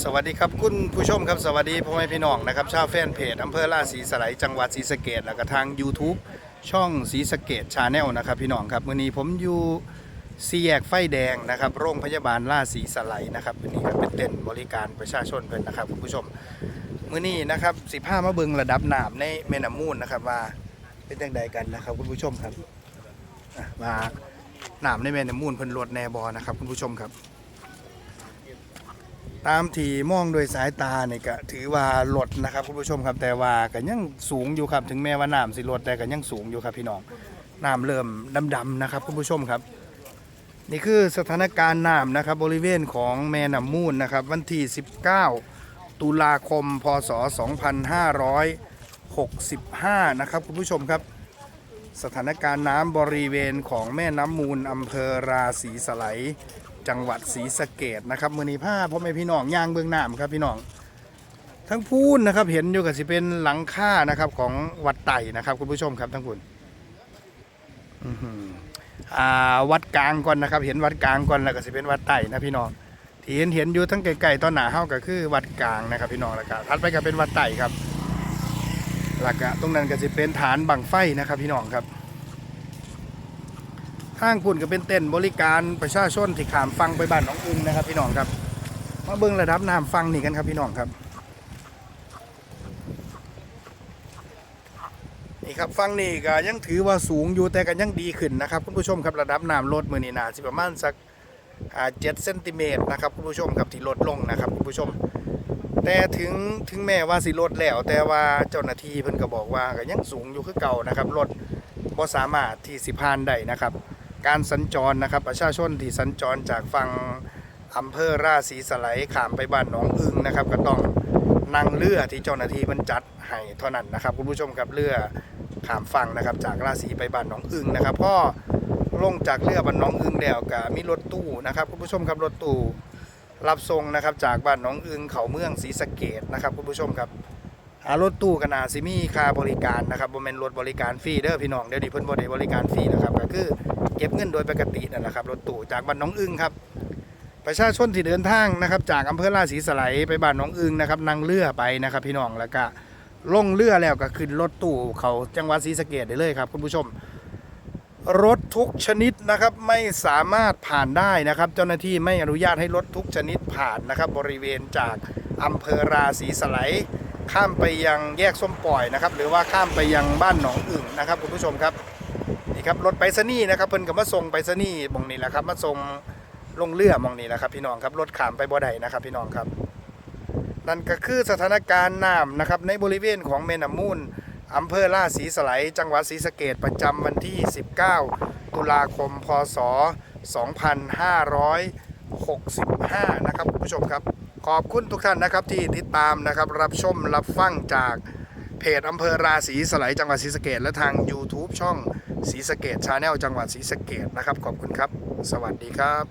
สวัสดีครับคุณผู้ชมครับสวัสดีพ่อแม่พี่น้องนะครับชาวแฟนเพจอำเภอราศีสไลยจังหวัดศรีสะเกดแล้วก็ทาง YouTube ช่องศรีสะเกดชาแนลนะครับพี่น้องครับวันนี้ผมอยู่สี่แยกไฟแดงนะครับโรงพยาบาลราศีสไลยนะครับวันนี้ก็เป็นเต้นบริการประชาชนเพิ่นนะครับคุณผู้ชมมื้อนี้นะครับสิบห้ามาเบิงระดับน้ำในแม่น้ำมูลนะครับว่าเป็นจังใดกันนะครับคุณผู้ชมครับอะว่าน้ำในแม่น้ำมูลเพิ่นลดแนบอนะครับคุณผู้ชมครับ ตามที่มองโดยสายตาเนี่ยก็ถือว่าลดนะครับคุณผู้ชมครับแต่ว่าก็ยังสูงอยู่ครับถึงแม้ว่าน้ำสิลดแต่ก็ยังสูงอยู่ครับพี่น้องน้ำเริ่มดำๆนะครับคุณผู้ชมครับ นี่คือสถานการณ์น้ำนะครับบริเวณของแม่น้ำมูลนะครับวันที่ 19 ตุลาคม พศ 2565 นะครับคุณผู้ชมครับ สถานการณ์น้ำบริเวณของแม่น้ำมูลอำเภอราศีสไล จังหวัดศรีสะเกดนะครับมือนีผ้าพ่อแม่พี่น้องย่างเบื้องหน้ำครับพี่น้อง ทั้งพูนนะครับเห็นอยู่กับสิเป็นหลังค่านะครับของวัดไต่นะครับคุณผู้ชมครับทั้งคุณวัดกลางก่อนนะครับ เห็นวัดกลางก่อนแล้วก็สิเป็นวัดไต่นะพี่น้องที่เห็นเห็นอยู่ทั้งไกลๆตอนหนาเฮาก็คือวัดกลางนะครับพี่น้องแล้วก็ถัดไปก็เป็นวัดไต่ครับแล้วก็ตรงนั้นก็สิเป็นฐานบังไฟนะครับพี่น้องครับ ทางพุ่นก็เป็นเต้นบริการประชาชนที่ขามฟังไปบ้านน้องอึงนะครับ พี่น้องครับมาเบิ่งระดับน้ำฟังนี่กันครับพี่น้องครับนี่ครับฟังนี่ก็ยังถือว่าสูงอยู่แต่ก็ยังดีขึ้นนะครับคุณผู้ชมครับระดับน้ำลดมือนี่นาสิประมาณสักเจ็ดเซนติเมตรนะครับคุณผู้ชมครับที่ลดลงนะครับคุณผู้ชม แต่ถึงถึงแม้ว่าสิลดแล้ว แต่ว่าเจ้าหน้าที่เพิ่นก็บอกว่าก็ยังสูงอยู่คือเก่านะครับรถบ่สามารถที่สิผ่านได้นะครับ การสัญจรนะครับ ประชาชนที่สัญจรจากฝั่งอำเภอราศีสไลขามไปบ้านหนองอึงนะครับ ก็ต้องนั่งเรือที่เจ้าหน้าที่มันจัดให้เท่านั้นนะครับ คุณผู้ชมครับเรือขามฝั่งนะครับ จากราศีไปบ้านหนองอึงนะครับพ่อลงจากเรือบ้านหนองอึงแล้วก็มีรถตู้นะครับ คุณผู้ชมครับรถตู้รับส่งนะครับจากบ้านหนองอึงเขาเมืองศรีสะเกดนะครับคุณผู้ชมครับหารถตู้กันนาซิมีค่าบริการนะครับบ่แม่นรถบริการฟรีเด้อพี่น้องเดี๋ยวนี้เพิ่นบ่ได้บริการฟรีนะครับก็คือ ก็บเงินโดยปกตินั่นแหละครับรถตู้จากบ้านน้องอึ้งครับประชาชนที่เดินทางนะครับ จากอำเภอราศีสไลไปบ้านน้องอึงนะครับนั่งเรือไปนะครับพี่น้องแล้วก็ลงเรือแล้วก็ขึ้นรถตู้เขาจังหวัดศรีสะเกดได้เลยครับคุณผู้ชม รถทุกชนิดนะครับไม่สามารถผ่านได้นะครับ เจ้าหน้าที่ไม่อนุญาตให้รถทุกชนิดผ่านนะครับ บริเวณจากอำเภอราศีสไลข้ามไปยังแยกส้มปล่อยนะครับ หรือว่าข้ามไปยังบ้านหนองอึ่งนะครับคุณผู้ชมครับ นี่ครับรถไปรษณีย์นะครับเพิ่นก็มาส่งไปรษณีย์หมองนี้แหละครับมาส่งลงเรือมองนี้แหละครับ พี่น้องครับรถขามไปบ่ได้นะครับพี่น้องครับ นั่นก็คือสถานการณ์น้ำนะครับในบริเวณของแม่น้ำมูลอำเภอราศีสไลจังหวัดศรีสะเกดประจำวันที่ 19 ตุลาคม พศ 2565 นะครับคุณผู้ชมครับ ขอบคุณทุกท่านนะครับที่ติดตามนะครับรับชมรับฟังจาก เพจอำเภอราศีสไลจังหวัดศรีสะเกดและทาง YouTube ช่องศรีสะเกดชาแนลจังหวัดศรีสะเกดนะครับ ขอบคุณครับ สวัสดีครับ